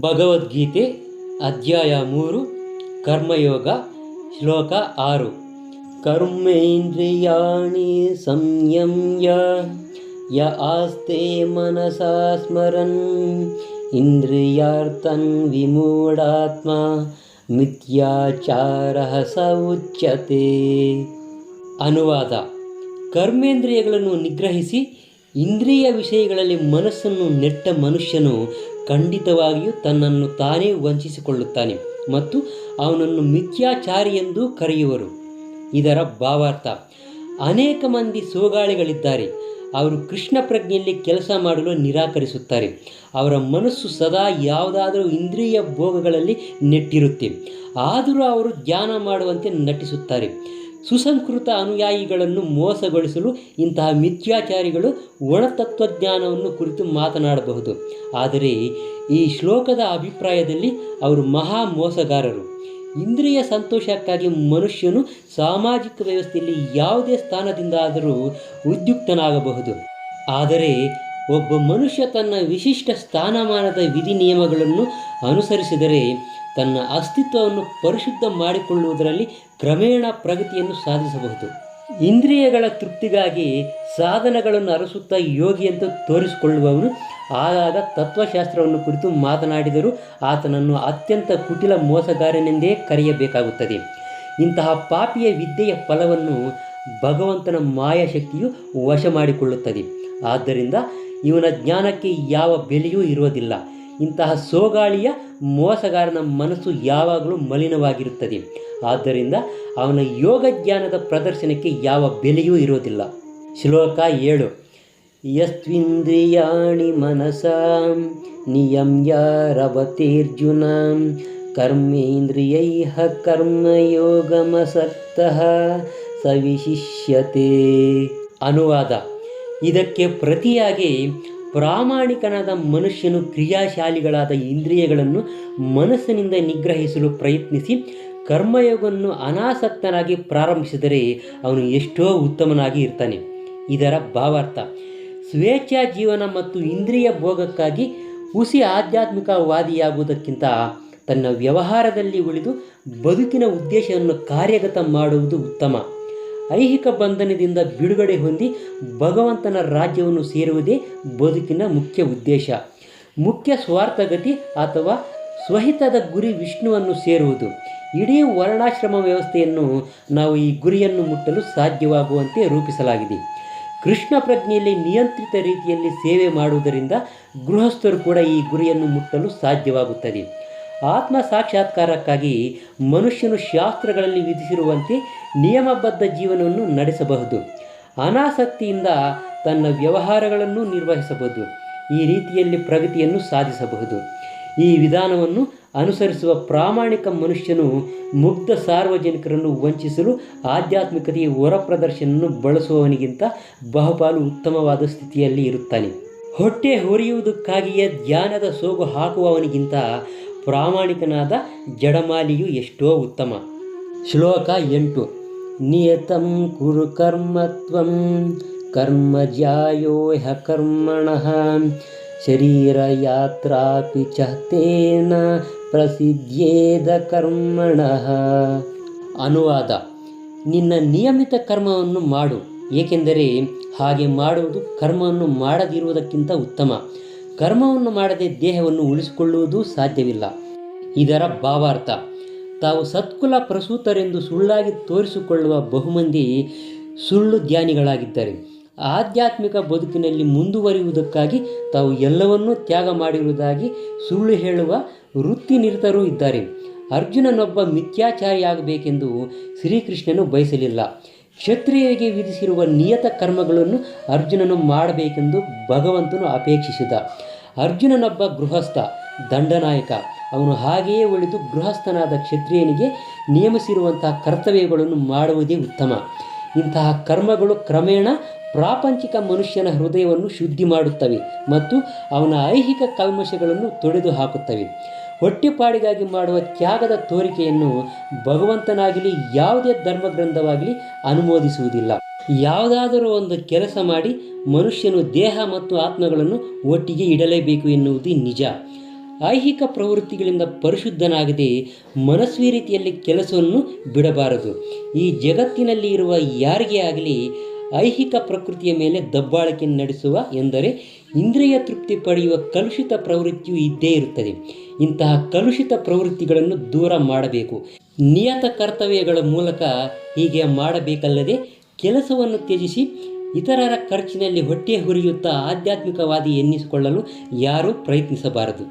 ಭಗವದ್ಗೀತೆ ಅಧ್ಯಾಯ ಮೂರು, ಕರ್ಮಯೋಗ, ಶ್ಲೋಕ ಆರು. ಕರ್ಮೇಂದ್ರಿಯಾಣಿ ಸಂಯಮ್ಯ, ಯ ಆಸ್ತೆ ಮನಸಾ ಸ್ಮರನ್, ಇಂದ್ರಿಯಾರ್ಥನ್ ವಿಮೂಢಾತ್ಮ, ಮಿಥ್ಯಾಚಾರ ಸ ಉಚ್ಯತೆ. ಅನುವಾದ. ಕರ್ಮೇಂದ್ರಿಯಗಳನ್ನು ನಿಗ್ರಹಿಸಿ ಇಂದ್ರಿಯ ವಿಷಯಗಳಲ್ಲಿ ಮನಸ್ಸನ್ನು ನೆಟ್ಟ ಮನುಷ್ಯನು ಖಂಡಿತವಾಗಿಯೂ ತನ್ನನ್ನು ತಾನೇ ವಂಚಿಸಿಕೊಳ್ಳುತ್ತಾನೆ ಮತ್ತು ಅವನನ್ನು ಮಿಥ್ಯಾಚಾರಿ ಎಂದು ಕರೆಯುವರು. ಇದರ ಭಾವಾರ್ಥ, ಅನೇಕ ಮಂದಿ ಸೋಗಾಳಿಗಳಿದ್ದಾರೆ. ಅವರು ಕೃಷ್ಣ ಪ್ರಜ್ಞೆಯಲ್ಲಿ ಕೆಲಸ ಮಾಡಲು ನಿರಾಕರಿಸುತ್ತಾರೆ. ಅವರ ಮನಸ್ಸು ಸದಾ ಯಾವುದಾದರೂ ಇಂದ್ರಿಯ ಭೋಗಗಳಲ್ಲಿ ನೆಟ್ಟಿರುತ್ತೆ. ಆದರೂ ಅವರು ಧ್ಯಾನ ಮಾಡುವಂತೆ ನಟಿಸುತ್ತಾರೆ. ಸುಸಂಸ್ಕೃತ ಅನುಯಾಯಿಗಳನ್ನು ಮೋಸಗೊಳಿಸಲು ಇಂತಹ ಮಿಥ್ಯಾಚಾರಿಗಳು ಒಣತತ್ವಜ್ಞಾನವನ್ನು ಕುರಿತು ಮಾತನಾಡಬಹುದು. ಆದರೆ ಈ ಶ್ಲೋಕದ ಅಭಿಪ್ರಾಯದಲ್ಲಿ ಅವರು ಮಹಾ ಮೋಸಗಾರರು. ಇಂದ್ರಿಯ ಸಂತೋಷಕ್ಕಾಗಿ ಮನುಷ್ಯನು ಸಾಮಾಜಿಕ ವ್ಯವಸ್ಥೆಯಲ್ಲಿ ಯಾವುದೇ ಸ್ಥಾನದಿಂದಾದರೂ ಉದ್ಯುಕ್ತನಾಗಬಹುದು. ಆದರೆ ಒಬ್ಬ ಮನುಷ್ಯ ತನ್ನ ವಿಶಿಷ್ಟ ಸ್ಥಾನಮಾನದ ವಿಧಿ ನಿಯಮಗಳನ್ನು ಅನುಸರಿಸಿದರೆ ತನ್ನ ಅಸ್ತಿತ್ವವನ್ನು ಪರಿಶುದ್ಧ ಮಾಡಿಕೊಳ್ಳುವುದರಲ್ಲಿ ಕ್ರಮೇಣ ಪ್ರಗತಿಯನ್ನು ಸಾಧಿಸಬಹುದು. ಇಂದ್ರಿಯಗಳ ತೃಪ್ತಿಗಾಗಿ ಸಾಧನಗಳನ್ನು ಅರಸುತ್ತಾ ಯೋಗಿ ಅಂತ ತೋರಿಸಿಕೊಳ್ಳುವವನು ಆಗಾಗ ತತ್ವಶಾಸ್ತ್ರವನ್ನು ಕುರಿತು ಮಾತನಾಡಿದರೂ ಆತನನ್ನು ಅತ್ಯಂತ ಕುಟಿಲ ಮೋಸಗಾರನೆಂದೇ ಕರೆಯಬೇಕಾಗುತ್ತದೆ. ಇಂತಹ ಪಾಪಿಯ ವಿದ್ಯೆಯ ಫಲವನ್ನು ಭಗವಂತನ ಮಾಯಾಶಕ್ತಿಯು ವಶ ಮಾಡಿಕೊಳ್ಳುತ್ತದೆ. ಆದ್ದರಿಂದ ಇವನ ಜ್ಞಾನಕ್ಕೆ ಯಾವ ಬೆಲೆಯೂ ಇರುವುದಿಲ್ಲ. ಇಂತಹ ಸೋಗಾಳಿಯ ಮೋಸಗಾರನ ಮನಸ್ಸು ಯಾವಾಗಲೂ ಮಲಿನವಾಗಿರುತ್ತದೆ. ಆದ್ದರಿಂದ ಅವನ ಯೋಗ ಜ್ಞಾನದ ಪ್ರದರ್ಶನಕ್ಕೆ ಯಾವ ಬೆಲೆಯೂ ಇರೋದಿಲ್ಲ ಶ್ಲೋಕ ಏಳು. ಯಸ್ವಿಂದ್ರಿಯಾಣಿ ಮನಸ ನಿಯಮ್ಯ ರವತೇರ್ಜುನ ಕರ್ಮೇಂದ್ರಿಯೈ ಕರ್ಮಯೋಗಮಸಕ್ತಃ ಸವಿಶಿಷ್ಯತೆ. ಅನುವಾದ. ಇದಕ್ಕೆ ಪ್ರತಿಯಾಗಿ ಪ್ರಾಮಾಣಿಕನಾದ ಮನುಷ್ಯನು ಕ್ರಿಯಾಶಾಲಿಗಳಾದ ಇಂದ್ರಿಯಗಳನ್ನು ಮನಸ್ಸಿನಿಂದ ನಿಗ್ರಹಿಸಲು ಪ್ರಯತ್ನಿಸಿ ಕರ್ಮಯೋಗವನ್ನು ಅನಾಸಕ್ತನಾಗಿ ಪ್ರಾರಂಭಿಸಿದರೆ ಅವನು ಎಷ್ಟೋ ಉತ್ತಮನಾಗಿ ಇರ್ತಾನೆ. ಇದರ ಭಾವಾರ್ಥ, ಸ್ವೇಚ್ಛಾ ಜೀವನ ಮತ್ತು ಇಂದ್ರಿಯ ಭೋಗಕ್ಕಾಗಿ ಹುಸಿ ಆಧ್ಯಾತ್ಮಿಕವಾದಿಯಾಗುವುದಕ್ಕಿಂತ ತನ್ನ ವ್ಯವಹಾರದಲ್ಲಿ ಉಳಿದು ಬದುಕಿನ ಉದ್ದೇಶವನ್ನು ಕಾರ್ಯಗತ ಮಾಡುವುದು ಉತ್ತಮ. ಐಹಿಕ ಬಂಧನದಿಂದ ಬಿಡುಗಡೆ ಹೊಂದಿ ಭಗವಂತನ ರಾಜ್ಯವನ್ನು ಸೇರುವುದೇ ಬದುಕಿನ ಮುಖ್ಯ ಉದ್ದೇಶ. ಮುಖ್ಯ ಸ್ವಾರ್ಥಗತಿ ಅಥವಾ ಸ್ವಹಿತದ ಗುರಿ ವಿಷ್ಣುವನ್ನು ಸೇರುವುದು. ಇಡೀ ವರ್ಣಾಶ್ರಮ ವ್ಯವಸ್ಥೆಯನ್ನು ನಾವು ಈ ಗುರಿಯನ್ನು ಮುಟ್ಟಲು ಸಾಧ್ಯವಾಗುವಂತೆ ರೂಪಿಸಲಾಗಿದೆ. ಕೃಷ್ಣ ಪ್ರಜ್ಞೆಯಲ್ಲಿ ನಿಯಂತ್ರಿತ ರೀತಿಯಲ್ಲಿ ಸೇವೆ ಮಾಡುವುದರಿಂದ ಗೃಹಸ್ಥರು ಕೂಡ ಈ ಗುರಿಯನ್ನು ಮುಟ್ಟಲು ಸಾಧ್ಯವಾಗುತ್ತದೆ. ಆತ್ಮ ಸಾಕ್ಷಾತ್ಕಾರಕ್ಕಾಗಿ ಮನುಷ್ಯನು ಶಾಸ್ತ್ರಗಳಲ್ಲಿ ವಿಧಿಸಿರುವಂತೆ ನಿಯಮಬದ್ಧ ಜೀವನವನ್ನು ನಡೆಸಬಹುದು. ಅನಾಸಕ್ತಿಯಿಂದ ತನ್ನ ವ್ಯವಹಾರಗಳನ್ನು ನಿರ್ವಹಿಸಬಹುದು. ಈ ರೀತಿಯಲ್ಲಿ ಪ್ರಗತಿಯನ್ನು ಸಾಧಿಸಬಹುದು. ಈ ವಿಧಾನವನ್ನು ಅನುಸರಿಸುವ ಪ್ರಾಮಾಣಿಕ ಮನುಷ್ಯನು ಮುಗ್ಧ ಸಾರ್ವಜನಿಕರನ್ನು ವಂಚಿಸಲು ಆಧ್ಯಾತ್ಮಿಕತೆಯ ಹೊರ ಪ್ರದರ್ಶನವನ್ನು ಬಳಸುವವನಿಗಿಂತ ಬಹುಪಾಲು ಉತ್ತಮವಾದ ಸ್ಥಿತಿಯಲ್ಲಿ ಇರುತ್ತಾನೆ. ಹೊಟ್ಟೆ ಹೊರೆಯುವುದಕ್ಕಾಗಿಯೇ ಧ್ಯಾನದ ಸೋಗು ಹಾಕುವವನಿಗಿಂತ ಪ್ರಾಮಾಣಿಕನಾದ ಜಡಮಾಲಿಯು ಎಷ್ಟೋ ಉತ್ತಮ. ಶ್ಲೋಕ ಎಂಟು. ನಿಯತಂ ಕುರು ಕರ್ಮತ್ವಂ ಕರ್ಮಜಾಯೋ ಹ್ಯ ಕರ್ಮಣಃ ಶರೀರ ಯಾತ್ರಾಪಿ ಚ ಪ್ರಸಿದ್ಧೇದ ಕರ್ಮಣಃ ಅನುವಾದ ನಿನ್ನ ನಿಯಮಿತ ಕರ್ಮವನ್ನು ಮಾಡು। ಏಕೆಂದರೆ ಹಾಗೆ ಮಾಡುವುದು ಕರ್ಮವನ್ನು ಮಾಡದಿರುವುದಕ್ಕಿಂತ ಉತ್ತಮ। ಕರ್ಮವನ್ನು ಮಾಡದೆ ದೇಹವನ್ನು ಉಳಿಸಿಕೊಳ್ಳುವುದು ಸಾಧ್ಯವಿಲ್ಲ। ಇದರ ಭಾವಾರ್ಥ ತಾವು ಸತ್ಕುಲ ಪ್ರಸೂತರೆಂದು ಸುಳ್ಳಾಗಿ ತೋರಿಸಿಕೊಳ್ಳುವ ಬಹುಮಂದಿ ಸುಳ್ಳು ಧ್ಯಾನಿಗಳಾಗಿದ್ದಾರೆ ಆಧ್ಯಾತ್ಮಿಕ ಬದುಕಿನಲ್ಲಿ ಮುಂದುವರಿಯುವುದಕ್ಕಾಗಿ ತಾವು ಎಲ್ಲವನ್ನೂ ತ್ಯಾಗ ಮಾಡಿರುವುದಾಗಿ ಸುಳ್ಳು ಹೇಳುವ ವೃತ್ತಿನಿರತರೂ ಇದ್ದಾರೆ. ಅರ್ಜುನನೊಬ್ಬ ಮಿಥ್ಯಾಚಾರಿಯಾಗಬೇಕೆಂದು ಶ್ರೀಕೃಷ್ಣನು ಬಯಸಲಿಲ್ಲ. ಕ್ಷತ್ರಿಯರಿಗೆ ವಿಧಿಸಿರುವ ನಿಯತ ಕರ್ಮಗಳನ್ನು ಅರ್ಜುನನು ಮಾಡಬೇಕೆಂದು ಭಗವಂತನು ಅಪೇಕ್ಷಿಸಿದ. ಅರ್ಜುನನೊಬ್ಬ ಗೃಹಸ್ಥ, ದಂಡನಾಯಕ. ಅವನು ಹಾಗೆಯೇ ಉಳಿದು ಗೃಹಸ್ಥನಾದ ಕ್ಷತ್ರಿಯನಿಗೆ ನಿಯಮಿಸಿರುವಂತಹ ಕರ್ತವ್ಯಗಳನ್ನು ಮಾಡುವುದೇ ಉತ್ತಮ. ಇಂತಹ ಕರ್ಮಗಳು ಕ್ರಮೇಣ ಪ್ರಾಪಂಚಿಕ ಮನುಷ್ಯನ ಹೃದಯವನ್ನು ಶುದ್ಧಿ ಮಾಡುತ್ತವೆ ಮತ್ತು ಅವನ ಐಹಿಕ ಕಲ್ಮಶಗಳನ್ನು ತೊಡೆದು ಹಾಕುತ್ತವೆ. ಹೊಟ್ಟೆಪಾಡಿಗಾಗಿ ಮಾಡುವ ತ್ಯಾಗದ ತೋರಿಕೆಯನ್ನು ಭಗವಂತನಾಗಲಿ, ಯಾವುದೇ ಧರ್ಮಗ್ರಂಥವಾಗಲಿ ಅನುಮೋದಿಸುವುದಿಲ್ಲ. ಯಾವುದಾದರೂ ಒಂದು ಕೆಲಸ ಮಾಡಿ ಮನುಷ್ಯನು ದೇಹ ಮತ್ತು ಆತ್ಮಗಳನ್ನು ಒಟ್ಟಿಗೆ ಇಡಲೇಬೇಕು ಎನ್ನುವುದು ನಿಜ. ಐಹಿಕ ಪ್ರವೃತ್ತಿಗಳಿಂದ ಪರಿಶುದ್ಧನಾಗದೆ ಮನಸ್ವಿ ರೀತಿಯಲ್ಲಿ ಕೆಲಸವನ್ನು ಬಿಡಬಾರದು. ಈ ಜಗತ್ತಿನಲ್ಲಿ ಇರುವ ಯಾರಿಗೇ ಆಗಲಿ ಐಹಿಕ ಪ್ರಕೃತಿಯ ಮೇಲೆ ದಬ್ಬಾಳಿಕೆ ನಡೆಸುವ ಎಂದರೆ ಇಂದ್ರಿಯ ತೃಪ್ತಿ ಪಡೆಯುವ ಕಲುಷಿತ ಪ್ರವೃತ್ತಿಯು ಇದ್ದೇ ಇರುತ್ತದೆ. ಇಂತಹ ಕಲುಷಿತ ಪ್ರವೃತ್ತಿಗಳನ್ನು ದೂರ ಮಾಡಬೇಕು. ನಿಯತ ಕರ್ತವ್ಯಗಳ ಮೂಲಕ ಹೀಗೆ ಮಾಡಬೇಕಲ್ಲದೆ ಕೆಲಸವನ್ನು ತ್ಯಜಿಸಿ ಇತರರ ಖರ್ಚಿನಲ್ಲಿ ಹೊಟ್ಟೆ ಹುರಿಯುತ್ತಾ ಆಧ್ಯಾತ್ಮಿಕವಾದಿ ಎನ್ನಿಸಿಕೊಳ್ಳಲು ಯಾರೂ ಪ್ರಯತ್ನಿಸಬಾರದು.